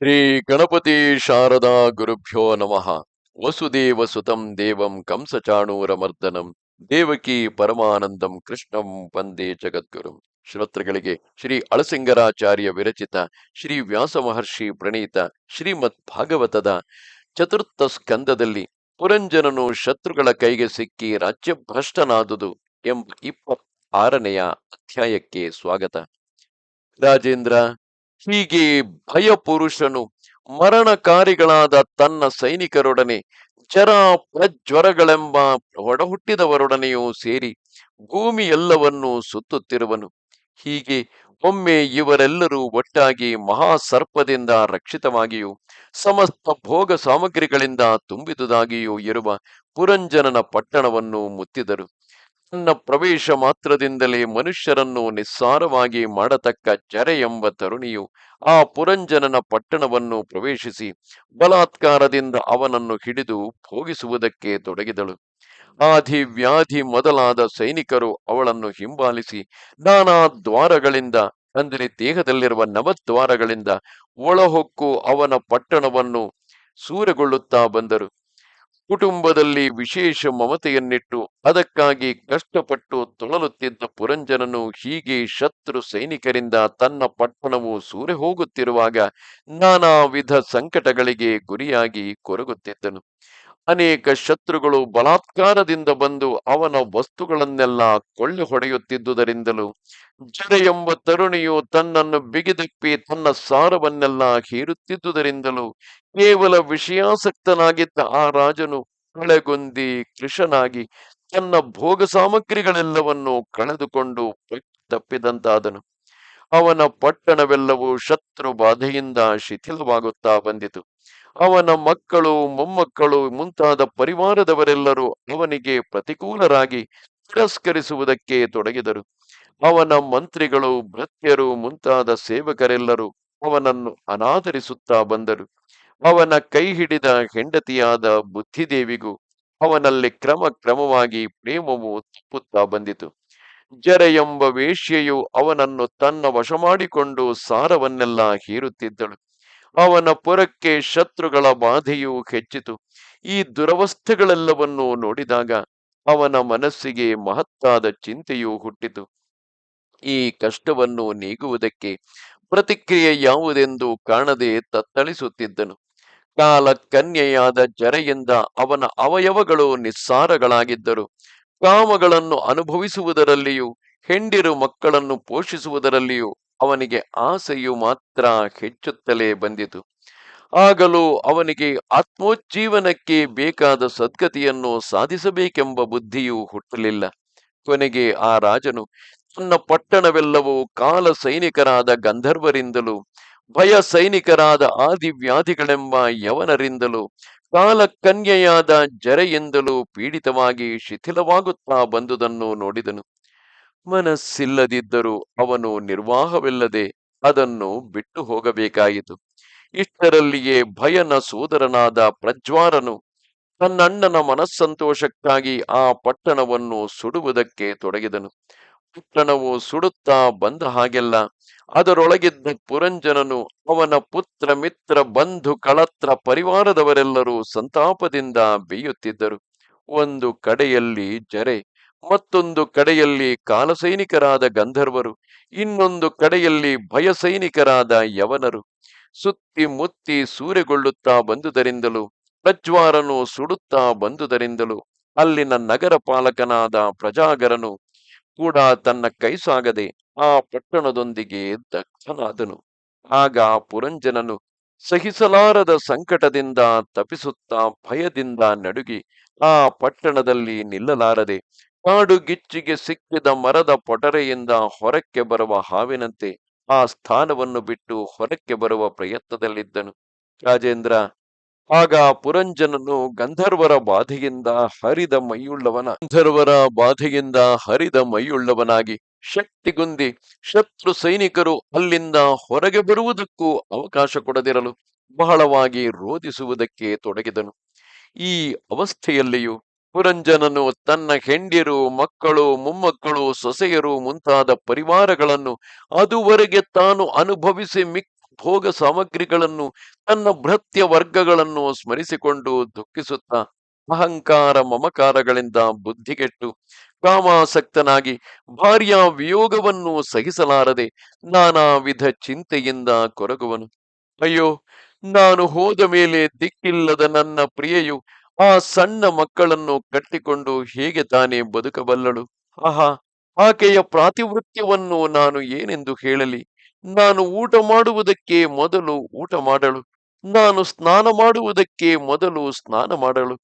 ಶ್ರೀ ಗಣಪತಿ ಶಾರದಾ ಗುರುಭ್ಯೋ ನಮಃ. ವಸುದೇವ ಸುತಂ ದೇವಂ ಕಂಸಚಾಣೂರಮರ್ದನಂ, ದೇವಕಿ ಪರಮಾನಂದಂ ಕೃಷ್ಣಂ ವಂದೇ ಜಗದ್ಗುರು. ಶ್ರೋತೃಗಳಿಗೆ ಶ್ರೀ ಅಳಸಿಂಗರಾಚಾರ್ಯ ವಿರಚಿತ, ಶ್ರೀ ವ್ಯಾಸ ಮಹರ್ಷಿ ಪ್ರಣೀತ, ಶ್ರೀಮದ್ ಭಾಗವತದ ಚತುರ್ಥ ಸ್ಕಂದದಲ್ಲಿ ಪುರಂಜನನು ಶತ್ರುಗಳ ಕೈಗೆ ಸಿಕ್ಕಿ ರಾಜ್ಯಭ್ರಷ್ಟನಾದುದು ಎಂಬ ಇಪ್ಪ ಆರನೆಯ ಅಧ್ಯಾಯಕ್ಕೆ ಸ್ವಾಗತ. ರಾಜೇಂದ್ರ ಹೀಗೆ ಭಯ ಪುರುಷನು ಮರಣಕಾರಿಗಳಾದ ತನ್ನ ಸೈನಿಕರೊಡನೆ ಜರ ಪ್ರಜ್ವರಗಳೆಂಬ ಒಡಹುಟ್ಟಿದವರೊಡನೆಯೂ ಸೇರಿ ಭೂಮಿ ಎಲ್ಲವನ್ನೂ ಸುತ್ತುತ್ತಿರುವನು. ಹೀಗೆ ಒಮ್ಮೆ ಇವರೆಲ್ಲರೂ ಒಟ್ಟಾಗಿ ಮಹಾಸರ್ಪದಿಂದ ರಕ್ಷಿತವಾಗಿಯೂ ಸಮಸ್ತ ಭೋಗ ಸಾಮಗ್ರಿಗಳಿಂದ ತುಂಬಿದುದಾಗಿಯೂ ಇರುವ ಪುರಂಜನನ ಪಟ್ಟಣವನ್ನು ಮುತ್ತಿದರು. ತನ್ನ ಪ್ರವೇಶ ಮಾತ್ರದಿಂದಲೇ ಮನುಷ್ಯರನ್ನು ನಿಸ್ಸಾರವಾಗಿ ಮಾಡತಕ್ಕ ಜರೆ ಎಂಬ ತರುಣಿಯು ಆ ಪುರಂಜನನ ಪಟ್ಟಣವನ್ನು ಪ್ರವೇಶಿಸಿ ಬಲಾತ್ಕಾರದಿಂದ ಅವನನ್ನು ಹಿಡಿದು ಭೋಗಿಸುವುದಕ್ಕೆ ತೊಡಗಿದಳು. ಆಧಿ ವ್ಯಾಧಿ ಮೊದಲಾದ ಸೈನಿಕರು ಅವಳನ್ನು ಹಿಂಬಾಲಿಸಿ ನಾನಾ ದ್ವಾರಗಳಿಂದ, ಅಂದರೆ ದೇಹದಲ್ಲಿರುವ ನವದ್ವಾರಗಳಿಂದ ಒಳಹೊಕ್ಕು ಅವನ ಪಟ್ಟಣವನ್ನು ಸೂರೆಗೊಳ್ಳುತ್ತಾ ಬಂದರು. ಕುಟುಂಬದಲ್ಲಿ ವಿಶೇಷ ಮಮತೆಯನ್ನಿಟ್ಟು ಅದಕ್ಕಾಗಿ ಕಷ್ಟಪಟ್ಟು ತೊಳಲುತ್ತಿದ್ದ ಪುರಂಜನನು ಹೀಗೆ ಶತ್ರು ಸೈನಿಕರಿಂದ ತನ್ನ ಪಟ್ಟಣವು ಸೂರೆ ಹೋಗುತ್ತಿರುವಾಗ ನಾನಾ ವಿಧ ಸಂಕಟಗಳಿಗೆ ಗುರಿಯಾಗಿ ಕೊರಗುತ್ತಿದ್ದನು. ಅನೇಕ ಶತ್ರುಗಳು ಬಲಾತ್ಕಾರದಿಂದ ಬಂದು ಅವನ ವಸ್ತುಗಳನ್ನೆಲ್ಲ ಕೊಳ್ಳೆ ಹೊಡೆಯುತ್ತಿದ್ದುದರಿಂದಲೂ ಜರ ಎಂಬ ತರುಣಿಯು ತನ್ನನ್ನು ಬಿಗಿದಪ್ಪಿ ತನ್ನ ಸಾರವನ್ನೆಲ್ಲ ಹೀರುತ್ತಿದ್ದುದರಿಂದಲೂ ಕೇವಲ ವಿಷಯಾಸಕ್ತನಾಗಿದ್ದ ಆ ರಾಜನು ಕಳೆಗೊಂದಿ ಕೃಷನಾಗಿ ತನ್ನ ಭೋಗ ಸಾಮಗ್ರಿಗಳೆಲ್ಲವನ್ನು ಕಳೆದುಕೊಂಡು ತಪ್ಪಿದಂತಾದನು. ಅವನ ಪಟ್ಟಣವೆಲ್ಲವೂ ಶತ್ರು ಬಾಧೆಯಿಂದ ಶಿಥಿಲವಾಗುತ್ತಾ ಬಂದಿತು. ಅವನ ಮಕ್ಕಳು, ಮೊಮ್ಮಕ್ಕಳು, ಮುಂತಾದ ಪರಿವಾರದವರೆಲ್ಲರೂ ಅವನಿಗೆ ಪ್ರತಿಕೂಲರಾಗಿ ತಿರಸ್ಕರಿಸುವುದಕ್ಕೆ ತೊಡಗಿದರು. ಅವನ ಮಂತ್ರಿಗಳು, ಭೃತ್ಯರು, ಮುಂತಾದ ಸೇವಕರೆಲ್ಲರೂ ಅವನನ್ನು ಅನಾದರಿಸುತ್ತಾ ಬಂದರು. ಅವನ ಕೈ ಹಿಡಿದ ಹೆಂಡತಿಯಾದ ಬುದ್ಧಿದೇವಿಗೂ ಅವನಲ್ಲಿ ಕ್ರಮ ಕ್ರಮವಾಗಿ ಪ್ರೇಮವು ತಪ್ಪುತ್ತಾ ಬಂದಿತು. ಜರ ಎಂಬ ವೇಶ್ಯೆಯು ಅವನನ್ನು ತನ್ನ ವಶ ಮಾಡಿಕೊಂಡು ಸಾರವನ್ನೆಲ್ಲ ಹೀರುತ್ತಿದ್ದಳು. ಅವನ ಪುರಕ್ಕೆ ಶತ್ರುಗಳ ಬಾಧೆಯೂ ಹೆಚ್ಚಿತು. ಈ ದುರವಸ್ಥೆಗಳೆಲ್ಲವನ್ನು ನೋಡಿದಾಗ ಅವನ ಮನಸ್ಸಿಗೆ ಮಹತ್ತಾದ ಚಿಂತೆಯೂ ಹುಟ್ಟಿತು. ಈ ಕಷ್ಟವನ್ನು ನೀಗುವುದಕ್ಕೆ ಪ್ರತಿಕ್ರಿಯೆ ಯಾವುದೆಂದು ಕಾಣದೆ ತತ್ತಳಿಸುತ್ತಿದ್ದನು. ಕಾಲ ಕನ್ಯೆಯಾದ ಜರೆಯಿಂದ ಅವನ ಅವಯವಗಳು ನಿಸ್ಸಾರಗಳಾಗಿದ್ದರು. ಕಾಮಗಳನ್ನು ಅನುಭವಿಸುವುದರಲ್ಲಿಯೂ, ಹೆಂಡಿರು ಮಕ್ಕಳನ್ನು ಪೋಷಿಸುವುದರಲ್ಲಿಯೂ ಅವನಿಗೆ ಆಸೆಯು ಮಾತ್ರ ಹೆಚ್ಚುತ್ತಲೇ ಬಂದಿತು. ಆಗಲೂ ಅವನಿಗೆ ಆತ್ಮೋಜ್ಜೀವನಕ್ಕೆ ಬೇಕಾದ ಸದ್ಗತಿಯನ್ನು ಸಾಧಿಸಬೇಕೆಂಬ ಬುದ್ಧಿಯೂ ಹುಟ್ಟಲಿಲ್ಲ. ಕೊನೆಗೆ ಆ ರಾಜನು ತನ್ನ ಪಟ್ಟಣವೆಲ್ಲವೂ ಕಾಲ ಸೈನಿಕರಾದ ಗಂಧರ್ವರಿಂದಲೂ, ಭಯ ಸೈನಿಕರಾದ ಆದಿವ್ಯಾಧಿಗಳೆಂಬ ಯವನರಿಂದಲೂ, ಕಾಲ ಕನ್ಯೆಯಾದ ಜರೆಯಿಂದಲೂ ಪೀಡಿತವಾಗಿ ಶಿಥಿಲವಾಗುತ್ತಾ ಬಂದುದನ್ನು ನೋಡಿದನು. ಮನಸ್ಸಿಲ್ಲದಿದ್ದರೂ ಅವನು ನಿರ್ವಾಹವಿಲ್ಲದೆ ಅದನ್ನು ಬಿಟ್ಟು ಹೋಗಬೇಕಾಯಿತು. ಇಷ್ಟರಲ್ಲಿಯೇ ಭಯನ ಸೋದರನಾದ ಪ್ರಜ್ವಾರನು ತನ್ನಣ್ಣನ ಮನಸ್ಸಂತೋಷಕ್ಕಾಗಿ ಆ ಪಟ್ಟಣವನ್ನು ಸುಡುವುದಕ್ಕೆ ತೊಡಗಿದನು. ಪಟ್ಟಣವು ಸುಡುತ್ತಾ ಬಂದ ಹಾಗೆಲ್ಲ ಅದರೊಳಗಿದ್ದ ಪುರಂಜನನು ಅವನ ಪುತ್ರ ಮಿತ್ರ ಬಂಧು ಕಳತ್ರ ಪರಿವಾರದವರೆಲ್ಲರೂ ಸಂತಾಪದಿಂದ ಬೇಯುತ್ತಿದ್ದರು. ಒಂದು ಕಡೆಯಲ್ಲಿ ಜರೆ ಮತ್ತೊಂದು ಕಡೆಯಲ್ಲಿ ಕಾಲಸೈನಿಕರಾದ ಗಂಧರ್ವರು, ಇನ್ನೊಂದು ಕಡೆಯಲ್ಲಿ ಭಯ ಸೈನಿಕರಾದ ಯವನರು. ಸುತ್ತಿ ಮುತ್ತಿ ಸೂರೆಗೊಳ್ಳುತ್ತಾ ಬಂದುದರಿಂದಲೂ, ಪ್ರಜ್ವಾರನು ಸುಡುತ್ತಾ ಬಂದುದರಿಂದಲೂ, ಅಲ್ಲಿನ ನಗರ ಪಾಲಕನಾದ ಪ್ರಜಾಗರನು ಕೂಡ ತನ್ನ ಕೈ ಸಾಗದೆ ಆ ಪಟ್ಟಣದೊಂದಿಗೆ ದಕ್ಷನಾದನು ಆಗ ಪುರಂಜನನು ಸಹಿಸಲಾರದ ಸಂಕಟದಿಂದ ತಪಿಸುತ್ತಾ ಭಯದಿಂದ ನಡುಗಿ ಆ ಪಟ್ಟಣದಲ್ಲಿ ನಿಲ್ಲಲಾರದೆ ಕಾಡು ಗಿಚ್ಚಿಗೆ ಸಿಕ್ಕಿದ ಮರದ ಪೊಟರೆಯಿಂದ ಹೊರಕ್ಕೆ ಬರುವ ಹಾವಿನಂತೆ ಆ ಸ್ಥಾನವನ್ನು ಬಿಟ್ಟು ಹೊರಕ್ಕೆ ಬರುವ ಪ್ರಯತ್ನದಲ್ಲಿದ್ದನು. ರಾಜೇಂದ್ರ, ಆಗ ಪುರಂಜನನು ಗಂಧರ್ವರ ಬಾಧೆಯಿಂದ ಹರಿದ ಮೈಯುಳ್ಳವನ, ಗಂಧರ್ವರ ಬಾಧೆಯಿಂದ ಹರಿದ ಮೈಯುಳ್ಳವನಾಗಿ ಶಕ್ತಿಗುಂದಿ ಶತ್ರು ಸೈನಿಕರು ಅಲ್ಲಿಂದ ಹೊರಗೆ ಬರುವುದಕ್ಕೂ ಅವಕಾಶ ಕೊಡದಿರಲು ಬಹಳವಾಗಿ ರೋಧಿಸುವುದಕ್ಕೆ ತೊಡಗಿದನು. ಈ ಅವಸ್ಥೆಯಲ್ಲಿಯೂ ಪುರಂಜನನು ತನ್ನ ಹೆಂಡಿರು ಮಕ್ಕಳು, ಮೊಮ್ಮಕ್ಕಳು, ಸೊಸೆಯರು ಮುಂತಾದ ಪರಿವಾರಗಳನ್ನು ಅದುವರೆಗೆ ತಾನು ಅನುಭವಿಸಿ ಮಿಕ್ ಭೋಗ ಸಾಮಗ್ರಿಗಳನ್ನು ತನ್ನ ಭೃತ್ಯ ವರ್ಗಗಳನ್ನು ಸ್ಮರಿಸಿಕೊಂಡು ದುಃಖಿಸುತ್ತಾ ಅಹಂಕಾರ ಮಮಕಾರಗಳಿಂದ ಬುದ್ಧಿಗೆಟ್ಟು ಕಾಮಾಸಕ್ತನಾಗಿ ಭಾರ್ಯ ವಿಯೋಗವನ್ನು ಸಹಿಸಲಾರದೆ ನಾನಾ ವಿಧ ಚಿಂತೆಯಿಂದ ಕೊರಗುವನು. ಅಯ್ಯೋ, ನಾನು ಹೋದ ಮೇಲೆ ದಿಕ್ಕಿಲ್ಲದ ನನ್ನ ಪ್ರಿಯೆಯು ಆ ಸಣ್ಣ ಮಕ್ಕಳನ್ನು ಕಟ್ಟಿಕೊಂಡು ಹೇಗೆ ತಾನೇ ಬದುಕಬಲ್ಲಳು? ಆಹಾ, ಆಕೆಯ ಪ್ರಾತಿವೃತ್ಯವನ್ನು ನಾನು ಏನೆಂದು ಹೇಳಲಿ? ನಾನು ಊಟ ಮಾಡುವುದಕ್ಕೆ ಮೊದಲು ಊಟ ಮಾಡಳು. ನಾನು ಸ್ನಾನ ಮಾಡುವುದಕ್ಕೆ ಮೊದಲು ಸ್ನಾನ ಮಾಡಳು.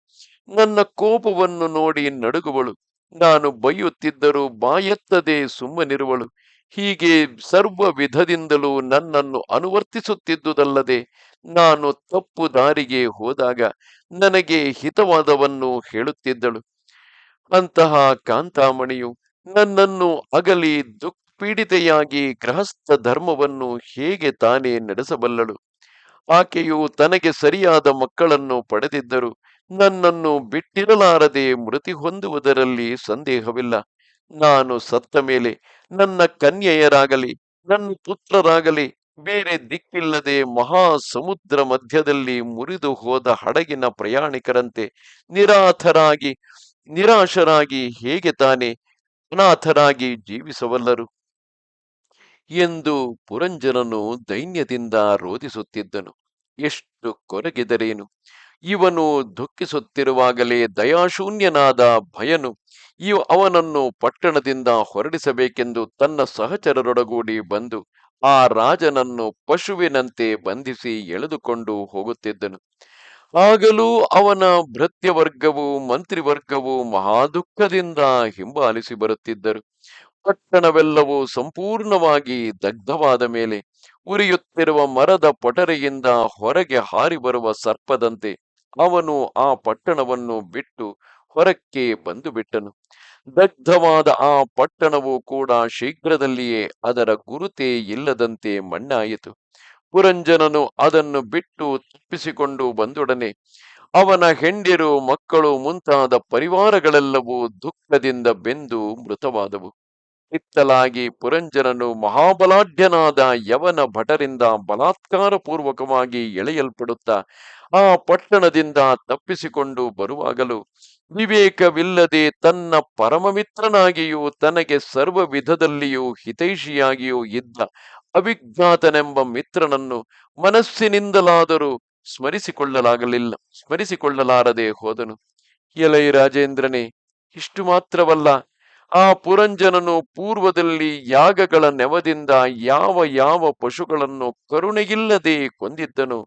ನನ್ನ ಕೋಪವನ್ನು ನೋಡಿ ನಡುಗುವಳು. ನಾನು ಬೈಯುತ್ತಿದ್ದರೂ ಬಾಯೆತ್ತದೆ ಸುಮ್ಮನಿರುವಳು. ಹೀಗೆ ಸರ್ವ ವಿಧದಿಂದಲೂ ನನ್ನನ್ನು ಅನುವರ್ತಿಸುತ್ತಿದ್ದುದಲ್ಲದೆ ನಾನು ತಪ್ಪು ದಾರಿಗೆ ಹೋದಾಗ ನನಗೆ ಹಿತವಾದವನ್ನು ಹೇಳುತ್ತಿದ್ದಳು. ಅಂತಹ ಕಾಂತಾಮಣಿಯು ನನ್ನನ್ನು ಅಗಲಿ ದುಃಖಪೀಡಿತೆಯಾಗಿ ಗೃಹಸ್ಥ ಧರ್ಮವನ್ನು ಹೇಗೆ ತಾನೇ ನಡೆಸಬಲ್ಲಳು. ಆಕೆಯು ತನಗೆ ಸರಿಯಾದ ಮಕ್ಕಳನ್ನು ಪಡೆದಿದ್ದರು ನನ್ನನ್ನು ಬಿಟ್ಟಿರಲಾರದೆ ಮೃತಿ ಹೊಂದುವುದರಲ್ಲಿ ಸಂದೇಹವಿಲ್ಲ. ನಾನು ಸತ್ತ ಮೇಲೆ ನನ್ನ ಕನ್ಯೆಯರಾಗಲಿ, ನನ್ನ ಪುತ್ರರಾಗಲಿ ಬೇರೆ ದಿಕ್ಕಿಲ್ಲದೆ ಮಹಾ ಸಮುದ್ರ ಮಧ್ಯದಲ್ಲಿ ಮುರಿದು ಹೋದ ಹಡಗಿನ ಪ್ರಯಾಣಿಕರಂತೆ ನಿರಾಥರಾಗಿ, ನಿರಾಶರಾಗಿ ಹೇಗೆ ತಾನೇ ಅನಾಥರಾಗಿ ಜೀವಿಸಬಲ್ಲರು? ಎಂದು ಪುರಂಜನನು ದೈನ್ಯದಿಂದ ರೋಧಿಸುತ್ತಿದ್ದನು. ಎಷ್ಟು ಕೊರಗಿದರೇನು? ಇವನು ದುಃಖಿಸುತ್ತಿರುವಾಗಲೇ ದಯಾಶೂನ್ಯನಾದ ಭಯನು ಇವ ಅವನನ್ನು ಪಟ್ಟಣದಿಂದ ಹೊರಡಿಸಬೇಕೆಂದು ತನ್ನ ಸಹಚರರೊಡಗೂಡಿ ಬಂದು ಆ ರಾಜನನ್ನು ಪಶುವಿನಂತೆ ಬಂಧಿಸಿ ಎಳೆದುಕೊಂಡು ಹೋಗುತ್ತಿದ್ದನು. ಆಗಲೂ ಅವನ ಭೃತ್ಯವರ್ಗವು ಮಂತ್ರಿವರ್ಗವು ಮಹಾದುಃಖದಿಂದ ಹಿಂಬಾಲಿಸಿ ಬರುತ್ತಿದ್ದರು. ಪಟ್ಟಣವೆಲ್ಲವೂ ಸಂಪೂರ್ಣವಾಗಿ ದಗ್ಧವಾದ ಮೇಲೆ ಉರಿಯುತ್ತಿರುವ ಮರದ ಪೊಟರೆಯಿಂದ ಹೊರಗೆ ಹಾರಿ ಬರುವ ಸರ್ಪದಂತೆ ಅವನು ಆ ಪಟ್ಟಣವನ್ನು ಬಿಟ್ಟು ಹೊರಕ್ಕೆ ಬಂದು ಬಿಟ್ಟನು ದಗ್ಧವಾದ ಆ ಪಟ್ಟಣವು ಕೂಡ ಶೀಘ್ರದಲ್ಲಿಯೇ ಅದರ ಗುರುತೇ ಇಲ್ಲದಂತೆ ಮಣ್ಣಾಯಿತು. ಪುರಂಜನನು ಅದನ್ನು ಬಿಟ್ಟು ತಪ್ಪಿಸಿಕೊಂಡು ಬಂದೊಡನೆ ಅವನ ಹೆಂಡಿರು ಮಕ್ಕಳು ಮುಂತಾದ ಪರಿವಾರಗಳೆಲ್ಲವೂ ದುಃಖದಿಂದ ಬೆಂದು ಮೃತವಾದವು. ಇತ್ತಲಾಗಿ ಪುರಂಜನನು ಮಹಾಬಲಾಢ್ಯನಾದ ಯವನ ಭಟರಿಂದ ಬಲಾತ್ಕಾರ ಪೂರ್ವಕವಾಗಿ ಎಳೆಯಲ್ಪಡುತ್ತಾ ಆ ಪಟ್ಟಣದಿಂದ ತಪ್ಪಿಸಿಕೊಂಡು ಬರುವಾಗಲೂ ವಿವೇಕವಿಲ್ಲದೆ ತನ್ನ ಪರಮಮಿತ್ರನಾಗಿಯೂ ತನಗೆ ಸರ್ವ ವಿಧದಲ್ಲಿಯೂ ಹಿತೈಷಿಯಾಗಿಯೂ ಇದ್ದ ಅವಿಜ್ಞಾತನೆಂಬ ಮಿತ್ರನನ್ನು ಮನಸ್ಸಿನಿಂದಲಾದರೂ ಸ್ಮರಿಸಿಕೊಳ್ಳಲಾಗಲಿಲ್ಲ, ಸ್ಮರಿಸಿಕೊಳ್ಳಲಾರದೆ ಹೋದನು. ಎಲೈ ರಾಜೇಂದ್ರನೇ, ಇಷ್ಟು ಮಾತ್ರವಲ್ಲ ಆ ಪುರಂಜನನು ಪೂರ್ವದಲ್ಲಿ ಯಾಗಗಳ ನೆವದಿಂದ ಯಾವ ಯಾವ ಪಶುಗಳನ್ನು ಕರುಣೆಯಿಲ್ಲದೆ ಕೊಂದಿದ್ದನು.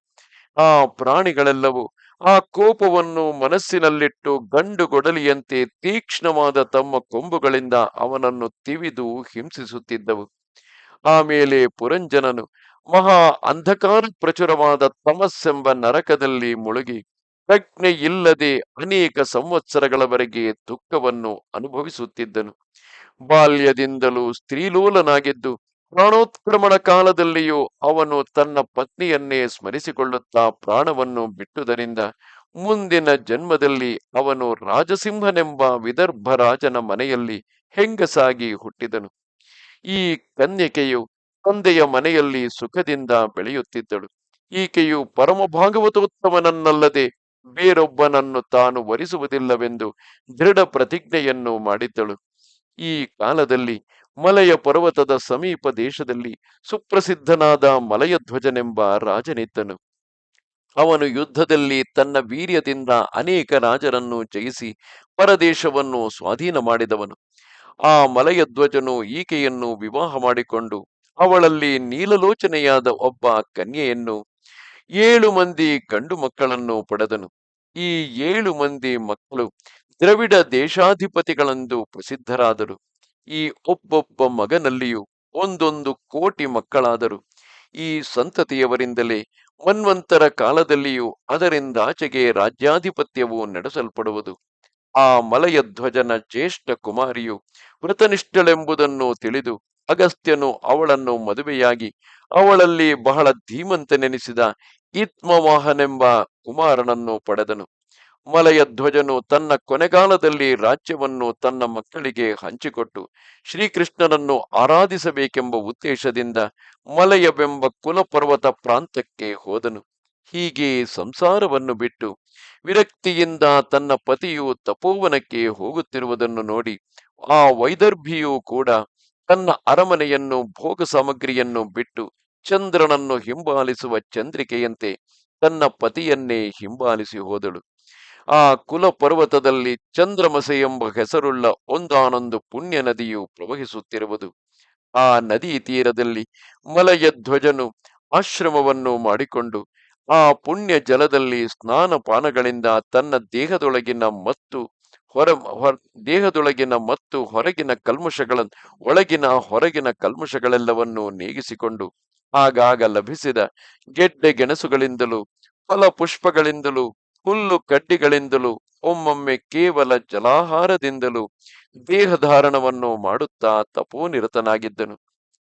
ಆ ಪ್ರಾಣಿಗಳೆಲ್ಲವೂ ಆ ಕೋಪವನ್ನು ಮನಸ್ಸಿನಲ್ಲಿಟ್ಟು ಗಂಡು ಗೊಡಲಿಯಂತೆ ತೀಕ್ಷ್ಣವಾದ ತಮ್ಮ ಕೊಂಬುಗಳಿಂದ ಅವನನ್ನು ತಿವಿದು ಹಿಂಸಿಸುತ್ತಿದ್ದವು. ಆಮೇಲೆ ಪುರಂಜನನು ಮಹಾ ಅಂಧಕಾರ ಪ್ರಚುರವಾದ ತಮಸ್ಸೆಂಬ ನರಕದಲ್ಲಿ ಮುಳುಗಿ ಪ್ರಜ್ಞೆ ಇಲ್ಲದೆ ಅನೇಕ ಸಂವತ್ಸರಗಳವರೆಗೆ ದುಃಖವನ್ನು ಅನುಭವಿಸುತ್ತಿದ್ದನು. ಬಾಲ್ಯದಿಂದಲೂ ಸ್ತ್ರೀಲೋಲನಾಗಿದ್ದು, ಪ್ರಾಣೋತ್ಕ್ರಮಣ ಕಾಲದಲ್ಲಿಯೂ ಅವನು ತನ್ನ ಪತ್ನಿಯನ್ನೇ ಸ್ಮರಿಸಿಕೊಳ್ಳುತ್ತಾ ಪ್ರಾಣವನ್ನು ಬಿಟ್ಟುದರಿಂದ ಮುಂದಿನ ಜನ್ಮದಲ್ಲಿ ಅವನು ರಾಜಸಿಂಹನೆಂಬ ವಿದರ್ಭ ರಾಜನ ಮನೆಯಲ್ಲಿ ಹೆಂಗಸಾಗಿ ಹುಟ್ಟಿದನು. ಈ ಕನ್ಯಕೆಯು ತಂದೆಯ ಮನೆಯಲ್ಲಿ ಸುಖದಿಂದ ಬೆಳೆಯುತ್ತಿದ್ದಳು. ಈಕೆಯು ಪರಮ ಭಾಗವತೋತ್ತಮನನ್ನಲ್ಲದೆ ಬೇರೊಬ್ಬನನ್ನು ತಾನು ವರಿಸುವುದಿಲ್ಲವೆಂದು ದೃಢ ಪ್ರತಿಜ್ಞೆಯನ್ನು ಮಾಡಿದ್ದಳು. ಈ ಕಾಲದಲ್ಲಿ ಮಲಯ ಪರ್ವತದ ಸಮೀಪ ದೇಶದಲ್ಲಿ ಸುಪ್ರಸಿದ್ಧನಾದ ಮಲಯಧ್ವಜನೆಂಬ ರಾಜನಿದ್ದನು. ಅವನು ಯುದ್ಧದಲ್ಲಿ ತನ್ನ ವೀರ್ಯದಿಂದ ಅನೇಕ ರಾಜರನ್ನು ಜಯಿಸಿ ಪರದೇಶವನ್ನು ಸ್ವಾಧೀನ ಮಾಡಿದವನು. ಆ ಮಲಯಧ್ವಜನು ಈಕೆಯನ್ನು ವಿವಾಹ ಮಾಡಿಕೊಂಡು ಅವಳಲ್ಲಿ ನೀಲಲೋಚನೆಯಾದ ಒಬ್ಬ ಕನ್ಯೆಯನ್ನು ಏಳು ಮಂದಿ ಗಂಡು ಮಕ್ಕಳನ್ನು ಪಡೆದನು. ಈ ಏಳು ಮಂದಿ ಮಕ್ಕಳು ದ್ರವಿಡ ದೇಶಾಧಿಪತಿಗಳೆಂದು ಪ್ರಸಿದ್ಧರಾದರು. ಈ ಒಬ್ಬೊಬ್ಬ ಮಗನಲ್ಲಿಯೂ ಒಂದೊಂದು ಕೋಟಿ ಮಕ್ಕಳಾದರು. ಈ ಸಂತತಿಯವರಿಂದಲೇ ಮನ್ವಂತರ ಕಾಲದಲ್ಲಿಯೂ ಅದರಿಂದಾಚೆಗೆ ರಾಜ್ಯಾಧಿಪತ್ಯವು ನಡೆಸಲ್ಪಡುವುದು. ಆ ಮಲಯಧ್ವಜನ ಜ್ಯೇಷ್ಠ ಕುಮಾರಿಯು ವೃತನಿಷ್ಠಳೆಂಬುದನ್ನು ತಿಳಿದು ಅಗಸ್ತ್ಯನು ಅವಳನ್ನು ಮದುವೆಯಾಗಿ ಅವಳಲ್ಲಿ ಬಹಳ ಧೀಮಂತನೆನಿಸಿದ ಇತ್ಮವಾಹನೆಂಬ ಕುಮಾರನನ್ನು ಪಡೆದನು. ಮಲಯ ಧ್ವಜನು ತನ್ನ ಕೊನೆಗಾಲದಲ್ಲಿ ರಾಜ್ಯವನ್ನು ತನ್ನ ಮಕ್ಕಳಿಗೆ ಹಂಚಿಕೊಟ್ಟು ಶ್ರೀಕೃಷ್ಣನನ್ನು ಆರಾಧಿಸಬೇಕೆಂಬ ಉದ್ದೇಶದಿಂದ ಮಲಯವೆಂಬ ಕುಲಪರ್ವತ ಪ್ರಾಂತಕ್ಕೆ ಹೋದನು. ಹೀಗೆ ಸಂಸಾರವನ್ನು ಬಿಟ್ಟು ವಿರಕ್ತಿಯಿಂದ ತನ್ನ ಪತಿಯು ತಪೋವನಕ್ಕೆ ಹೋಗುತ್ತಿರುವುದನ್ನು ನೋಡಿ ಆ ವೈದರ್ಭಿಯೂ ಕೂಡ ತನ್ನ ಅರಮನೆಯನ್ನು, ಭೋಗ ಸಾಮಗ್ರಿಯನ್ನು ಬಿಟ್ಟು ಚಂದ್ರನನ್ನು ಹಿಂಬಾಲಿಸುವ ಚಂದ್ರಿಕೆಯಂತೆ ತನ್ನ ಪತಿಯನ್ನೇ ಹಿಂಬಾಲಿಸಿ ಹೋದಳು. ಆ ಕುಲ ಪರ್ವತದಲ್ಲಿ ಚಂದ್ರಮಸೆ ಎಂಬ ಹೆಸರುಳ್ಳ ಒಂದಾನೊಂದು ಪುಣ್ಯ ನದಿಯು ಪ್ರವಹಿಸುತ್ತಿರುವುದು. ಆ ನದಿ ತೀರದಲ್ಲಿ ಮಲಯ ಧ್ವಜನು ಆಶ್ರಮವನ್ನು ಮಾಡಿಕೊಂಡು ಆ ಪುಣ್ಯ ಜಲದಲ್ಲಿ ಸ್ನಾನ ಪಾನಗಳಿಂದ ತನ್ನ ದೇಹದೊಳಗಿನ ಮತ್ತು ಹೊರ ಹೊರ, ದೇಹದೊಳಗಿನ ಮತ್ತು ಹೊರಗಿನ ಕಲ್ಮಶಗಳ ಒಳಗಿನ, ಹೊರಗಿನ ಕಲ್ಮಶಗಳೆಲ್ಲವನ್ನು ನೀಗಿಸಿಕೊಂಡು ಆಗಾಗ ಲಭಿಸಿದ ಗೆಡ್ಡೆ ಗೆಣಸುಗಳಿಂದಲೂ, ಫಲ ಪುಷ್ಪಗಳಿಂದಲೂ, ಹುಲ್ಲು ಕಡ್ಡಿಗಳಿಂದಲೂ, ಒಮ್ಮೊಮ್ಮೆ ಕೇವಲ ಜಲಾಹಾರದಿಂದಲೂ ದೇಹಧಾರಣವನ್ನು ಮಾಡುತ್ತಾ ತಪೋನಿರತನಾಗಿದ್ದನು.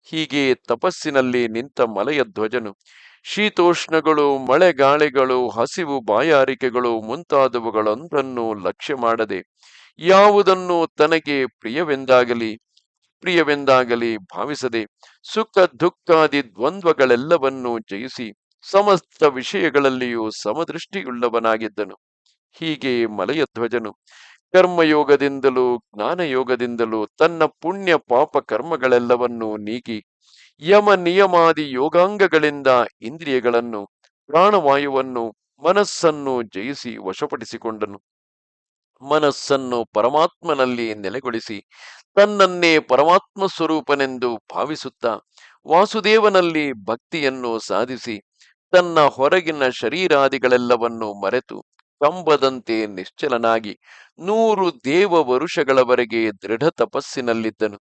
ಹೀಗೆ ತಪಸ್ಸಿನಲ್ಲಿ ನಿಂತ ಮಲೆಯ ಧ್ವಜನು ಶೀತೋಷ್ಣಗಳು, ಮಳೆಗಾಳಿಗಳು, ಹಸಿವು ಬಾಯಾರಿಕೆಗಳು ಮುಂತಾದವುಗಳೊಂದನ್ನು ಲಕ್ಷ್ಯ ಮಾಡದೆ ಯಾವುದನ್ನು ತನಗೆ ಪ್ರಿಯವೆಂದಾಗಲಿ ಪ್ರಿಯವೆಂದಾಗಲಿ ಭಾವಿಸದೆ ಸುಖ, ದುಃಖಾದಿ ದ್ವಂದ್ವಗಳೆಲ್ಲವನ್ನೂ ಜಯಿಸಿ ಸಮಸ್ತ ವಿಷಯಗಳಲ್ಲಿಯೂ ಸಮದೃಷ್ಟಿಯುಳ್ಳವನಾಗಿದ್ದನು. ಹೀಗೆ ಮಲಯಧ್ವಜನು ಕರ್ಮಯೋಗದಿಂದಲೂ ಜ್ಞಾನಯೋಗದಿಂದಲೂ ತನ್ನ ಪುಣ್ಯ ಪಾಪ ಕರ್ಮಗಳೆಲ್ಲವನ್ನೂ ನೀಗಿ ಯಮ ನಿಯಮಾದಿ ಯೋಗಾಂಗಗಳಿಂದ ಇಂದ್ರಿಯಗಳನ್ನು, ಪ್ರಾಣವಾಯುವನ್ನು, ಮನಸ್ಸನ್ನು ಜಯಿಸಿ, ವಶಪಡಿಸಿಕೊಂಡನು. ಮನಸ್ಸನ್ನು ಪರಮಾತ್ಮನಲ್ಲಿ ನೆಲೆಗೊಳಿಸಿ, ತನ್ನನ್ನೇ ಪರಮಾತ್ಮ ಸ್ವರೂಪನೆಂದು ಭಾವಿಸುತ್ತಾ, ವಾಸುದೇವನಲ್ಲಿ ಭಕ್ತಿಯನ್ನು ಸಾಧಿಸಿ, ತನ್ನ ಹೊರಗಿನ ಶರೀರಾದಿಗಳೆಲ್ಲವನ್ನು ಮರೆತು, ಕಂಬದಂತೆ ನಿಶ್ಚಲನಾಗಿ, ನೂರು ದೇವ ವರುಷಗಳವರೆಗೆ ದೃಢ ತಪಸ್ಸಿನಲ್ಲಿದ್ದನು.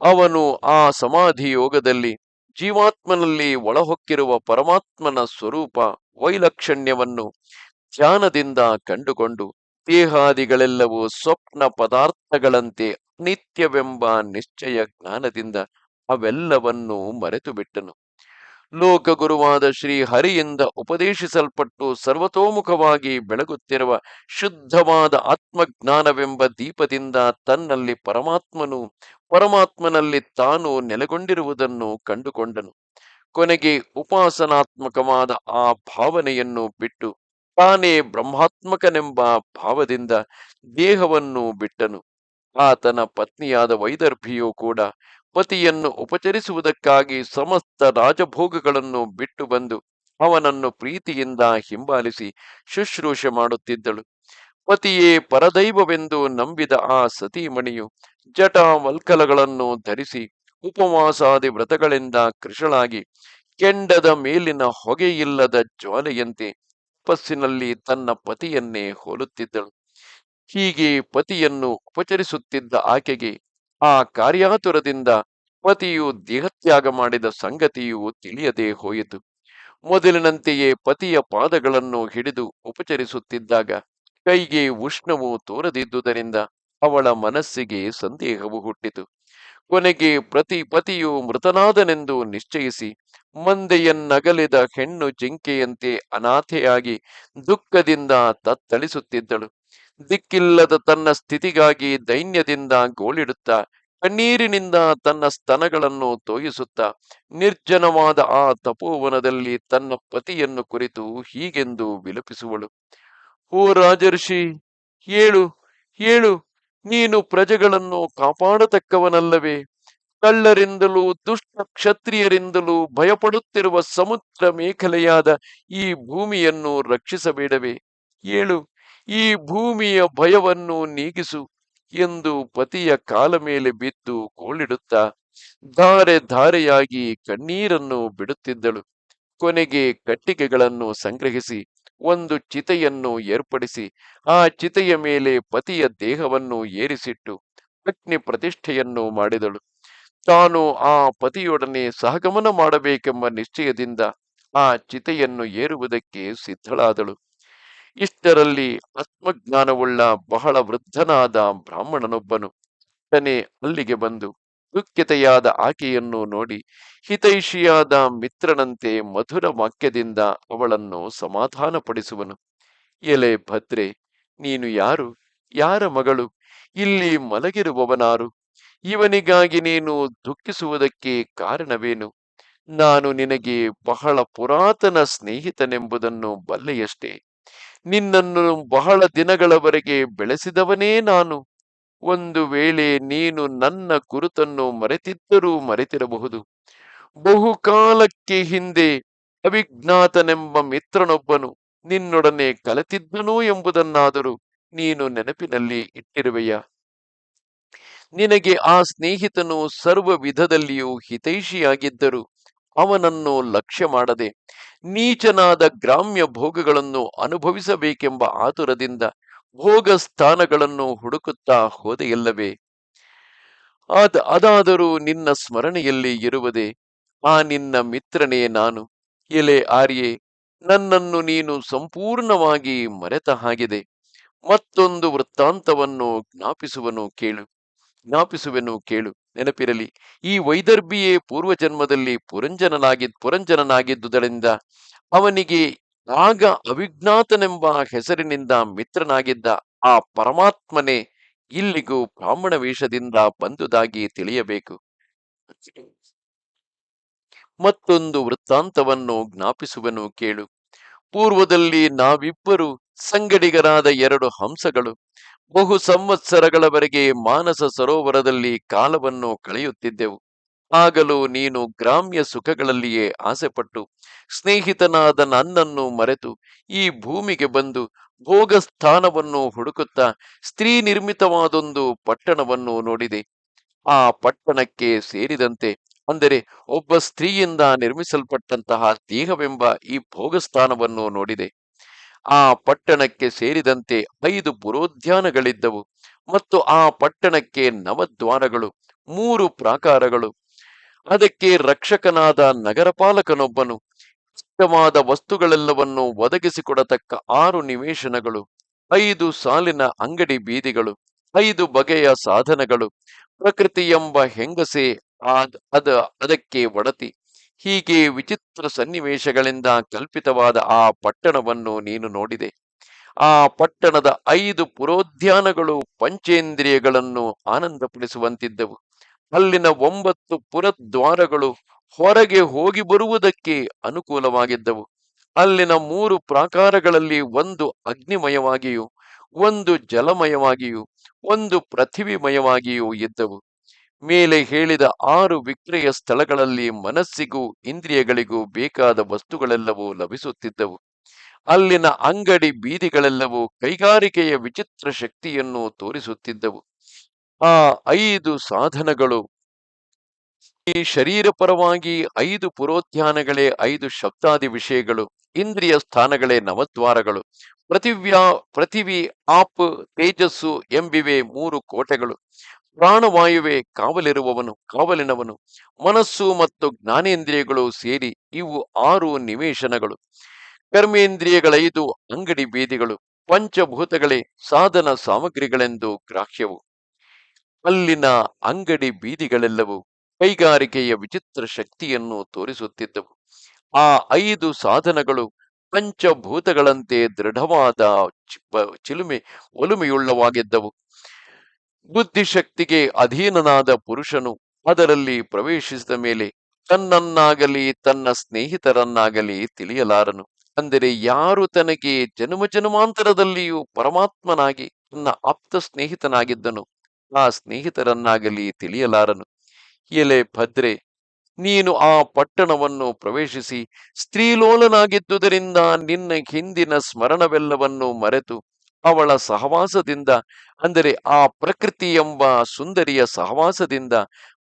ಅವನು ಆ ಸಮಾಧಿ ಯೋಗದಲ್ಲಿ ಜೀವಾತ್ಮನಲ್ಲಿ ಒಳಹೊಕ್ಕಿರುವ ಪರಮಾತ್ಮನ ಸ್ವರೂಪ ವೈಲಕ್ಷಣ್ಯವನ್ನು ಧ್ಯಾನದಿಂದ ಕಂಡುಕೊಂಡು ದೇಹಾದಿಗಳೆಲ್ಲವೂ ಸ್ವಪ್ನ ಪದಾರ್ಥಗಳಂತೆ ನಿತ್ಯವೆಂಬ ನಿಶ್ಚಯ ಜ್ಞಾನದಿಂದ ಅವೆಲ್ಲವನ್ನೂ ಮರೆತು ಬಿಟ್ಟನು ಲೋಕಗುರುವಾದ ಶ್ರೀ ಹರಿಯಿಂದ ಉಪದೇಶಿಸಲ್ಪಟ್ಟು ಸರ್ವತೋಮುಖವಾಗಿ ಬೆಳಗುತ್ತಿರುವ ಶುದ್ಧವಾದ ಆತ್ಮಜ್ಞಾನವೆಂಬ ದೀಪದಿಂದ ತನ್ನಲ್ಲಿ ಪರಮಾತ್ಮನು, ಪರಮಾತ್ಮನಲ್ಲಿ ತಾನು ನೆಲೆಗೊಂಡಿರುವುದನ್ನು ಕಂಡುಕೊಂಡನು. ಕೊನೆಗೆ ಉಪಾಸನಾತ್ಮಕವಾದ ಆ ಭಾವನೆಯನ್ನು ಬಿಟ್ಟು ತಾನೇ ಬ್ರಹ್ಮಾತ್ಮಕನೆಂಬ ಭಾವದಿಂದ ದೇಹವನ್ನು ಬಿಟ್ಟನು. ಆತನ ಪತ್ನಿಯಾದ ವೈದರ್ಭಿಯೂ ಕೂಡ ಪತಿಯನ್ನು ಉಪಚರಿಸುವುದಕ್ಕಾಗಿ ಸಮಸ್ತ ರಾಜಭೋಗಗಳನ್ನು ಬಿಟ್ಟು ಬಂದು ಅವನನ್ನು ಪ್ರೀತಿಯಿಂದ ಹಿಂಬಾಲಿಸಿ ಶುಶ್ರೂಷೆ ಮಾಡುತ್ತಿದ್ದಳು. ಪತಿಯೇ ಪರದೈವವೆಂದು ನಂಬಿದ ಆ ಸತೀಮಣಿಯು ಜಟಾ ವಲ್ಕಲಗಳನ್ನು ಧರಿಸಿ ಉಪವಾಸಾದಿ ವ್ರತಗಳಿಂದ ಕೃಷಳಾಗಿ ಕೆಂಡದ ಮೇಲಿನ ಹೊಗೆಯಿಲ್ಲದ ಜ್ವಾಲೆಯಂತೆ ತಪಸ್ಸಿನಲ್ಲಿ ತನ್ನ ಪತಿಯನ್ನೇ ಹೋಲುತ್ತಿದ್ದಳು. ಹೀಗೆ ಪತಿಯನ್ನು ಉಪಚರಿಸುತ್ತಿದ್ದ ಆಕೆಗೆ ಆ ಕಾರ್ಯಾತುರದಿಂದ ಪತಿಯು ದೇಹತ್ಯಾಗ ಮಾಡಿದ ಸಂಗತಿಯು ತಿಳಿಯದೆ ಹೋಯಿತು. ಮೊದಲಿನಂತೆಯೇ ಪತಿಯ ಪಾದಗಳನ್ನು ಹಿಡಿದು ಉಪಚರಿಸುತ್ತಿದ್ದಾಗ ಕೈಗೆ ಉಷ್ಣವು ತೋರದಿದ್ದುದರಿಂದ ಅವಳ ಮನಸ್ಸಿಗೆ ಸಂದೇಹವು ಹುಟ್ಟಿತು. ಕೊನೆಗೆ ಪ್ರತಿ ಪತಿಯು ಮೃತನಾದನೆಂದು ನಿಶ್ಚಯಿಸಿ ಮಂದೆಯನ್ನಗಲಿದ ಹೆಣ್ಣು ಜಿಂಕೆಯಂತೆ ಅನಾಥೆಯಾಗಿ ದುಃಖದಿಂದ ತತ್ತಳಿಸುತ್ತಿದ್ದಳು. ದಿಕ್ಕಿಲ್ಲದ ತನ್ನ ಸ್ಥಿತಿಗಾಗಿ ದೈನ್ಯದಿಂದ ಗೋಳಿಡುತ್ತಾ, ಕಣ್ಣೀರಿನಿಂದ ತನ್ನ ಸ್ತನಗಳನ್ನು ತೋಯಿಸುತ್ತ, ನಿರ್ಜನವಾದ ಆ ತಪೋವನದಲ್ಲಿ ತನ್ನ ಪತಿಯನ್ನು ಕುರಿತು ಹೀಗೆಂದು ವಿಲಪಿಸುವಳು. ಓ ರಾಜರ್ಷಿ, ಹೇಳು ಹೇಳು, ನೀನು ಪ್ರಜೆಗಳನ್ನು ಕಾಪಾಡತಕ್ಕವನಲ್ಲವೇ? ಕಳ್ಳರಿಂದಲೂ ದುಷ್ಟ ಕ್ಷತ್ರಿಯರಿಂದಲೂ ಭಯಪಡುತ್ತಿರುವ ಸಮುದ್ರ ಮೇಖಲೆಯಾದ ಈ ಭೂಮಿಯನ್ನು ರಕ್ಷಿಸಬೇಡವೇ? ಏಳು ಈ ಭೂಮಿಯ ಭಯವನ್ನು ನೀಗಿಸು ಎಂದು ಪತಿಯ ಕಾಲ ಮೇಲೆ ಬಿದ್ದು ಗೋಳಿಡುತ್ತಾ ಧಾರೆ ಧಾರೆಯಾಗಿ ಕಣ್ಣೀರನ್ನು ಬಿಡುತ್ತಿದ್ದಳು. ಕೊನೆಗೆ ಕಟ್ಟಿಗೆಗಳನ್ನು ಸಂಗ್ರಹಿಸಿ, ಒಂದು ಚಿತೆಯನ್ನು ಏರ್ಪಡಿಸಿ, ಆ ಚಿತೆಯ ಮೇಲೆ ಪತಿಯ ದೇಹವನ್ನು ಏರಿಸಿಟ್ಟು ಅಗ್ನಿ ಪ್ರತಿಷ್ಠೆಯನ್ನು ಮಾಡಿದಳು. ತಾನು ಆ ಪತಿಯೊಡನೆ ಸಹಗಮನ ಮಾಡಬೇಕೆಂಬ ನಿಶ್ಚಯದಿಂದ ಆ ಚಿತೆಯನ್ನು ಏರುವುದಕ್ಕೆ ಸಿದ್ಧಳಾದಳು. ಇಷ್ಟರಲ್ಲಿ ಆತ್ಮಜ್ಞಾನವುಳ್ಳ ಬಹಳ ವೃದ್ಧನಾದ ಬ್ರಾಹ್ಮಣನೊಬ್ಬನು ತನೆ ಅಲ್ಲಿಗೆ ಬಂದು ದುಃಖಿತೆಯಾದ ಆಕೆಯನ್ನು ನೋಡಿ ಹಿತೈಷಿಯಾದ ಮಿತ್ರನಂತೆ ಮಧುರ ವಾಕ್ಯದಿಂದ ಅವಳನ್ನು ಸಮಾಧಾನಪಡಿಸುವನು. ಎಲೆ ಭದ್ರೆ, ನೀನು ಯಾರು? ಯಾರ ಮಗಳು? ಇಲ್ಲಿ ಮಲಗಿರುವವನಾರು? ಇವನಿಗಾಗಿ ನೀನು ದುಃಖಿಸುವುದಕ್ಕೆ ಕಾರಣವೇನು? ನಾನು ನಿನಗೆ ಬಹಳ ಪುರಾತನ ಸ್ನೇಹಿತನೆಂಬುದನ್ನು ಬಲ್ಲೆಯಷ್ಟೇ. ನಿನ್ನನ್ನು ಬಹಳ ದಿನಗಳವರೆಗೆ ಬೆಳೆಸಿದವನೇ ನಾನು. ಒಂದು ವೇಳೆ ನೀನು ನನ್ನ ಕುರುತನ್ನು ಮರೆತಿದ್ದರೂ ಮರೆತಿರಬಹುದು. ಬಹುಕಾಲಕ್ಕೆ ಹಿಂದೆ ಅವಿಜ್ಞಾತನೆಂಬ ಮಿತ್ರನೊಬ್ಬನು ನಿನ್ನೊಡನೆ ಕಲೆತಿದ್ದನು ಎಂಬುದನ್ನಾದರೂ ನೀನು ನೆನಪಿನಲ್ಲಿ ಇಟ್ಟಿರುವೆಯ. ನಿನಗೆ ಆ ಸ್ನೇಹಿತನು ಸರ್ವ ವಿಧದಲ್ಲಿಯೂ ಹಿತೈಷಿಯಾಗಿದ್ದರು. ಅವನನ್ನು ಲಕ್ಷ್ಯ ಮಾಡದೆ ನೀಚನಾದ ಗ್ರಾಮ್ಯ ಭೋಗಗಳನ್ನು ಅನುಭವಿಸಬೇಕೆಂಬ ಆತುರದಿಂದ ಭೋಗ ಸ್ಥಾನಗಳನ್ನು ಹುಡುಕುತ್ತಾ ಹೋದೆಯಲ್ಲವೇ? ಅದ, ಅದಾದರೂ ನಿನ್ನ ಸ್ಮರಣೆಯಲ್ಲಿ ಇರುವುದೇ ಆ ನಿನ್ನ ಮಿತ್ರನೇ ನಾನು. ಎಲೆ ಆರ್ಯೆ, ನನ್ನನ್ನು ನೀನು ಸಂಪೂರ್ಣವಾಗಿ ಮರೆತ ಹಾಗಿದೆ. ಮತ್ತೊಂದು ವೃತ್ತಾಂತವನ್ನು ಜ್ಞಾಪಿಸುವನು ಕೇಳು, ಜ್ಞಾಪಿಸುವೆನು ಕೇಳು. ನೆನಪಿರಲಿ, ಈ ವೈದರ್ಭಿಯೇ ಪೂರ್ವಜನ್ಮದಲ್ಲಿ ಪುರಂಜನನಾಗಿ, ಪುರಂಜನನಾಗಿದ್ದುದರಿಂದ ಅವನಿಗೆ ಆಗ ಅವಿಜ್ಞಾತನೆಂಬ ಹೆಸರಿನಿಂದ ಮಿತ್ರನಾಗಿದ್ದ ಆ ಪರಮಾತ್ಮನೇ ಇಲ್ಲಿಗೂ ಬ್ರಾಹ್ಮಣ ವೇಷದಿಂದ ಬಂದುದಾಗಿ ತಿಳಿಯಬೇಕು. ಮತ್ತೊಂದು ವೃತ್ತಾಂತವನ್ನು ಜ್ಞಾಪಿಸುವನು ಕೇಳು. ಪೂರ್ವದಲ್ಲಿ ನಾವಿಬ್ಬರು ಸಂಗಡಿಗರಾದ ಎರಡು ಹಂಸಗಳು. ಬಹು ಸಂವತ್ಸರಗಳವರೆಗೆ ಮಾನಸ ಸರೋವರದಲ್ಲಿ ಕಾಲವನ್ನು ಕಳೆಯುತ್ತಿದ್ದೆವು. ಆಗಲೂ ನೀನು ಗ್ರಾಮ್ಯ ಸುಖಗಳಲ್ಲಿಯೇ ಆಸೆಪಟ್ಟು ಸ್ನೇಹಿತನಾದ ನನ್ನನ್ನು ಮರೆತು ಈ ಭೂಮಿಗೆ ಬಂದು ಭೋಗ ಸ್ಥಾನವನ್ನು ಹುಡುಕುತ್ತಾ ಸ್ತ್ರೀ ನಿರ್ಮಿತವಾದೊಂದು ಪಟ್ಟಣವನ್ನು ನೋಡಿದೆ. ಆ ಪಟ್ಟಣಕ್ಕೆ ಸೇರಿದಂತೆ ಅಂದರೆ ಒಬ್ಬ ಸ್ತ್ರೀಯಿಂದ ನಿರ್ಮಿಸಲ್ಪಟ್ಟಂತಹ ದೇಹವೆಂಬ ಈ ಭೋಗಸ್ಥಾನವನ್ನು ನೋಡಿದೆ. ಆ ಪಟ್ಟಣಕ್ಕೆ ಸೇರಿದಂತೆ ಐದು ಪುರೋದ್ಯಾನಗಳಿದ್ದವು ಮತ್ತು ಆ ಪಟ್ಟಣಕ್ಕೆ ನವದ್ವಾರಗಳು, ಮೂರು ಪ್ರಾಕಾರಗಳು. ಅದಕ್ಕೆ ರಕ್ಷಕನಾದ ನಗರಪಾಲಕನೊಬ್ಬನು ಇಷ್ಟವಾದ ವಸ್ತುಗಳೆಲ್ಲವನ್ನು ಒದಗಿಸಿಕೊಡತಕ್ಕ ಆರು ನಿವೇಶನಗಳು, ಐದು ಸಾಲಿನ ಅಂಗಡಿ ಬೀದಿಗಳು, ಐದು ಬಗೆಯ ಸಾಧನಗಳು ಪ್ರಕೃತಿ ಎಂಬ ಹೆಂಗಸೆ ಅದ ಅದಕ್ಕೆ ಒಡತಿ. ಹೀಗೆ ವಿಚಿತ್ರ ಸನ್ನಿವೇಶಗಳಿಂದ ಕಲ್ಪಿತವಾದ ಆ ಪಟ್ಟಣವನ್ನು ನೀನು ನೋಡಿದೆ. ಆ ಪಟ್ಟಣದ ಐದು ಪುರೋದ್ಯಾನಗಳು ಪಂಚೇಂದ್ರಿಯಗಳನ್ನು ಆನಂದಪಡಿಸುವಂತಿದ್ದವು. ಅಲ್ಲಿನ ಒಂಬತ್ತು ಪುರದ್ವಾರಗಳು ಹೊರಗೆ ಹೋಗಿ ಬರುವುದಕ್ಕೆ ಅನುಕೂಲವಾಗಿದ್ದವು. ಅಲ್ಲಿನ ಮೂರು ಪ್ರಾಕಾರಗಳಲ್ಲಿ ಒಂದು ಅಗ್ನಿಮಯವಾಗಿಯೂ, ಒಂದು ಜಲಮಯವಾಗಿಯೂ, ಒಂದು ಪೃಥಿವಿಮಯವಾಗಿಯೂ ಇದ್ದವು. ಮೇಲೆ ಹೇಳಿದ ಆರು ವಿಕ್ರಯ ಸ್ಥಳಗಳಲ್ಲಿ ಮನಸ್ಸಿಗೂ ಇಂದ್ರಿಯಗಳಿಗೂ ಬೇಕಾದ ವಸ್ತುಗಳೆಲ್ಲವೂ ಲಭಿಸುತ್ತಿದ್ದವು. ಅಲ್ಲಿನ ಅಂಗಡಿ ಬೀದಿಗಳೆಲ್ಲವೂ ಕೈಗಾರಿಕೆಯ ವಿಚಿತ್ರ ಶಕ್ತಿಯನ್ನು ತೋರಿಸುತ್ತಿದ್ದವು. ಆ ಐದು ಸಾಧನಗಳು ಈ ಶರೀರ ಪರವಾಗಿ ಐದು ಪುರೋಧ್ಯಾನಗಳೇ ಐದು ಶಬ್ದಾದಿ ವಿಷಯಗಳು, ಇಂದ್ರಿಯ ಸ್ಥಾನಗಳೇ ನವದ್ವಾರಗಳು, ಪೃಥಿವ್ಯಾ, ಪೃಥಿವಿ, ಆಪ್, ತೇಜಸ್ಸು ಎಂಬಿವೆ ಮೂರು ಕೋಟೆಗಳು. ಪ್ರಾಣವಾಯುವೆ ಕಾವಲಿರುವವನು, ಕಾವಲಿನವನು. ಮನಸ್ಸು ಮತ್ತು ಜ್ಞಾನೇಂದ್ರಿಯಗಳು ಸೇರಿ ಇವು ಆರು ನಿವೇಶನಗಳು. ಕರ್ಮೇಂದ್ರಿಯಗಳೈದು ಅಂಗಡಿ ಬೀದಿಗಳು ಪಂಚಭೂತಗಳೇ ಸಾಧನ ಸಾಮಗ್ರಿಗಳೆಂದು ಗ್ರಾಹ್ಯವು. ಅಲ್ಲಿನ ಅಂಗಡಿ ಬೀದಿಗಳೆಲ್ಲವೂ ಕೈಗಾರಿಕೆಯ ವಿಚಿತ್ರ ಶಕ್ತಿಯನ್ನು ತೋರಿಸುತ್ತಿದ್ದವು. ಆ ಐದು ಸಾಧನಗಳು ಪಂಚಭೂತಗಳಂತೆ ದೃಢವಾದ ಚಿಲುಮೆ, ಒಲುಮೆಯುಳ್ಳವಾಗಿದ್ದವು. ಬುದ್ಧಿಶಕ್ತಿಗೆ ಅಧೀನನಾದ ಪುರುಷನು ಅದರಲ್ಲಿ ಪ್ರವೇಶಿಸಿದ ಮೇಲೆ ತನ್ನನ್ನಾಗಲಿ ತನ್ನ ಸ್ನೇಹಿತರನ್ನಾಗಲಿ ತಿಳಿಯಲಾರನು. ಅಂದರೆ ಯಾರು ತನಗೆ ಜನ್ಮ ಜನ್ಮಾಂತರದಲ್ಲಿಯೂ ಪರಮಾತ್ಮನಾಗಿ ತನ್ನ ಆಪ್ತ ಸ್ನೇಹಿತನಾಗಿದ್ದನು, ಆ ಸ್ನೇಹಿತರನ್ನಾಗಲಿ ತಿಳಿಯಲಾರನು. ಎಲೆ ಭದ್ರೆ, ನೀನು ಆ ಪಟ್ಟಣವನ್ನು ಪ್ರವೇಶಿಸಿ ಸ್ತ್ರೀಲೋಲನಾಗಿದ್ದುದರಿಂದ ನಿನ್ನ ಹಿಂದಿನ ಸ್ಮರಣವೆಲ್ಲವನ್ನು ಮರೆತು ಅವಳ ಸಹವಾಸದಿಂದ, ಅಂದರೆ ಆ ಪ್ರಕೃತಿ ಎಂಬ ಸುಂದರಿಯ ಸಹವಾಸದಿಂದ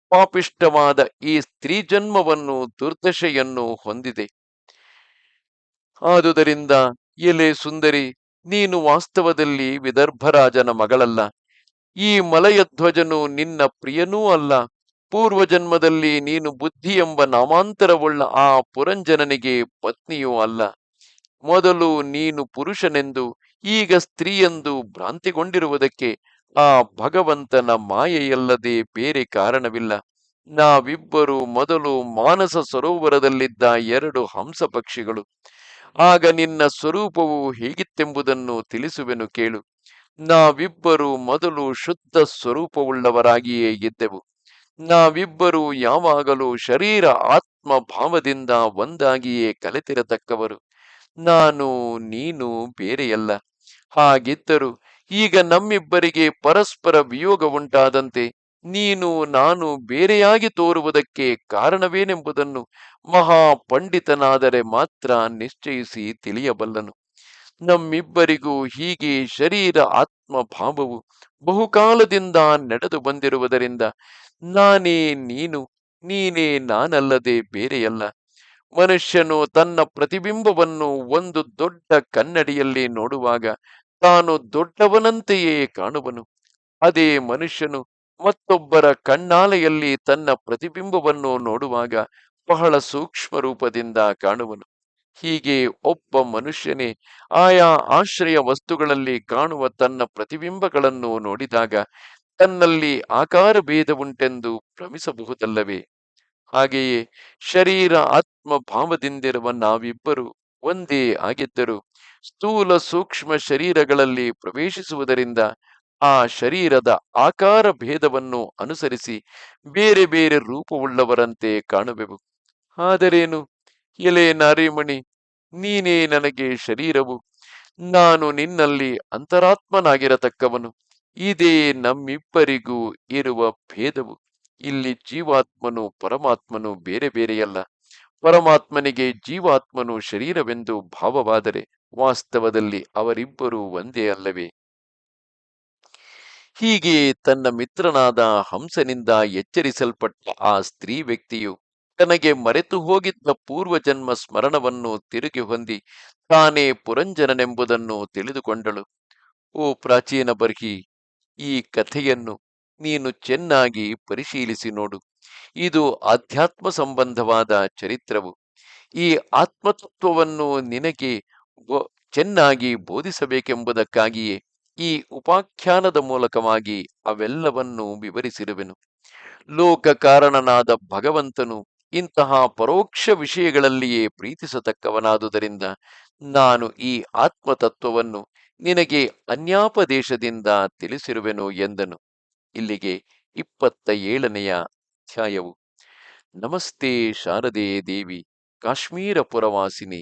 ಪಾಪಿಷ್ಟವಾದ ಈ ಸ್ತ್ರೀ ಜನ್ಮವನ್ನು ದುರ್ದಶೆಯನ್ನು ಹೊಂದಿದೆ. ಆದುದರಿಂದ, ಎಲೆ ಸುಂದರಿ, ನೀನು ವಾಸ್ತವದಲ್ಲಿ ವಿದರ್ಭರಾಜನ ಮಗಳಲ್ಲ. ಈ ಮಲಯಧ್ವಜನು ನಿನ್ನ ಪ್ರಿಯನೂ ಅಲ್ಲ. ಪೂರ್ವಜನ್ಮದಲ್ಲಿ ನೀನು ಬುದ್ಧಿ ಎಂಬ ನಾಮಾಂತರವುಳ್ಳ ಆ ಪುರಂಜನನಿಗೆ ಪತ್ನಿಯೂ ಅಲ್ಲ. ಮೊದಲು ನೀನು ಪುರುಷನೆಂದು ಈಗ ಸ್ತ್ರೀಯೆಂದು ಭ್ರಾಂತಿಗೊಂಡಿರುವುದಕ್ಕೆ ಆ ಭಗವಂತನ ಮಾಯೆಯಲ್ಲದೆ ಬೇರೆ ಕಾರಣವಿಲ್ಲ. ನಾವಿಬ್ಬರು ಮೊದಲು ಮಾನಸ ಸರೋವರದಲ್ಲಿದ್ದ ಎರಡು ಹಂಸ ಪಕ್ಷಿಗಳು. ಆಗ ನಿನ್ನ ಸ್ವರೂಪವು ಹೇಗಿತ್ತೆಂಬುದನ್ನು ತಿಳಿಸುವೆನು ಕೇಳು. ನಾವಿಬ್ಬರು ಮೊದಲು ಶುದ್ಧ ಸ್ವರೂಪವುಳ್ಳವರಾಗಿಯೇ ಇದ್ದೆವು. ನಾವಿಬ್ಬರು ಯಾವಾಗಲೂ ಶರೀರ ಆತ್ಮ ಭಾವದಿಂದ ಒಂದಾಗಿಯೇ ಕಲೆತಿರತಕ್ಕವರು. ನಾನು, ನೀನು ಬೇರೆಯಲ್ಲ. ಹಾಗಿದ್ದರೂ. ಈಗ ನಮ್ಮಿಬ್ಬರಿಗೆ ಪರಸ್ಪರ ವಿಯೋಗ ಉಂಟಾದಂತೆ ನೀನು ನಾನು ಬೇರೆಯಾಗಿ ತೋರುವುದಕ್ಕೆ ಕಾರಣವೇನೆಂಬುದನ್ನು ಮಹಾ ಪಂಡಿತನಾದರೆ ಮಾತ್ರ ನಿಶ್ಚಯಿಸಿ ತಿಳಿಯಬಲ್ಲನು. ನಮ್ಮಿಬ್ಬರಿಗೂ ಹೀಗೆ ಶರೀರ ಆತ್ಮ ಭಾವವು ಬಹುಕಾಲದಿಂದ ನಡೆದು ಬಂದಿರುವುದರಿಂದ ನಾನೇ ನೀನು, ನೀನೇ ನಾನಲ್ಲದೆ ಬೇರೆಯಲ್ಲ. ಮನುಷ್ಯನು ತನ್ನ ಪ್ರತಿಬಿಂಬವನ್ನು ಒಂದು ದೊಡ್ಡ ಕನ್ನಡಿಯಲ್ಲಿ ನೋಡುವಾಗ ತಾನು ದೊಡ್ಡವನಂತೆಯೇ ಕಾಣುವನು. ಅದೇ ಮನುಷ್ಯನು ಮತ್ತೊಬ್ಬರ ಕಣ್ಣಾಲೆಯಲ್ಲಿ ತನ್ನ ಪ್ರತಿಬಿಂಬವನ್ನು ನೋಡುವಾಗ ಬಹಳ ಸೂಕ್ಷ್ಮ ರೂಪದಿಂದ ಕಾಣುವನು. ಹೀಗೆ ಒಬ್ಬ ಮನುಷ್ಯನೇ ಆಯಾ ಆಶ್ರಯ ವಸ್ತುಗಳಲ್ಲಿ ಕಾಣುವ ತನ್ನ ಪ್ರತಿಬಿಂಬಗಳನ್ನು ನೋಡಿದಾಗ ತನ್ನಲ್ಲಿ ಆಕಾರ ಭೇದವುಂಟೆಂದು ಭ್ರಮಿಸಬಹುದಲ್ಲವೇ? ಹಾಗೆಯೇ ಶರೀರ ಆತ್ಮ ಭಾವದಿಂದಿರುವ ನಾವಿಬ್ಬರು ಒಂದೇ ಆಗಿದ್ದರು ಸ್ಥೂಲ ಸೂಕ್ಷ್ಮ ಶರೀರಗಳಲ್ಲಿ ಪ್ರವೇಶಿಸುವುದರಿಂದ ಆ ಶರೀರದ ಆಕಾರ ಭೇದವನ್ನು ಅನುಸರಿಸಿ ಬೇರೆ ಬೇರೆ ರೂಪವುಳ್ಳವರಂತೆ ಕಾಣುವೆವು. ಆದರೇನು? ಎಲೆ ನಾರಿಮಣಿ, ನೀನೇ ನನಗೆ ಶರೀರವು. ನಾನು ನಿನ್ನಲ್ಲಿ ಅಂತರಾತ್ಮನಾಗಿರತಕ್ಕವನು. ಇದೇ ನಮ್ಮಿಬ್ಬರಿಗೂ ಇರುವ ಭೇದವು. ಇಲ್ಲಿ ಜೀವಾತ್ಮನು ಪರಮಾತ್ಮನು ಬೇರೆ ಬೇರೆಯಲ್ಲ. ಪರಮಾತ್ಮನಿಗೆ ಜೀವಾತ್ಮನು ಶರೀರವೆಂದು ಭಾವವಾದರೆ ವಾಸ್ತವದಲ್ಲಿ ಅವರಿಬ್ಬರೂ ಒಂದೇ ಅಲ್ಲವೇ? ಹೀಗೆ ತನ್ನ ಮಿತ್ರನಾದ ಹಂಸನಿಂದ ಎಚ್ಚರಿಸಲ್ಪಟ್ಟ ಆ ಸ್ತ್ರೀ ವ್ಯಕ್ತಿಯು ತನಗೆ ಮರೆತು ಹೋಗಿದ್ದ ಪೂರ್ವಜನ್ಮ ಸ್ಮರಣವನ್ನು ತಿರುಗಿ ಹೊಂದಿ ತಾನೇ ಪುರಂಜನನೆಂಬುದನ್ನು ತಿಳಿದುಕೊಂಡಳು. ಓ ಪ್ರಾಚೀನ ಬರ್ಹಿ, ಈ ಕಥೆಯನ್ನು ನೀನು ಚೆನ್ನಾಗಿ ಪರಿಶೀಲಿಸಿ ನೋಡು. ಇದು ಆಧ್ಯಾತ್ಮ ಸಂಬಂಧವಾದ ಚರಿತ್ರವು. ಈ ಆತ್ಮತತ್ವವನ್ನು ನಿನಗೆ ಚೆನ್ನಾಗಿ ಬೋಧಿಸಬೇಕೆಂಬುದಕ್ಕಾಗಿಯೇ ಈ ಉಪಾಖ್ಯಾನದ ಮೂಲಕವಾಗಿ ಅವೆಲ್ಲವನ್ನೂ ವಿವರಿಸಿರುವೆನು. ಲೋಕ ಕಾರಣನಾದ ಭಗವಂತನು ಇಂತಹ ಪರೋಕ್ಷ ವಿಷಯಗಳಲ್ಲಿಯೇ ಪ್ರೀತಿಸತಕ್ಕವನಾದುದರಿಂದ ನಾನು ಈ ಆತ್ಮತತ್ವವನ್ನು ನಿನಗೆ ಅನ್ಯಾಪದೇಶದಿಂದ ತಿಳಿಸಿರುವೆನು ಎಂದನು. ಇಲ್ಲಿಗೆ ಇಪ್ಪತ್ತ ಏಳನೆಯ ಅಧ್ಯಾಯವು. ನಮಸ್ತೆ ಶಾರದೆ ದೇವಿ, ಕಾಶ್ಮೀರ ಪುರವಾಸಿನಿ.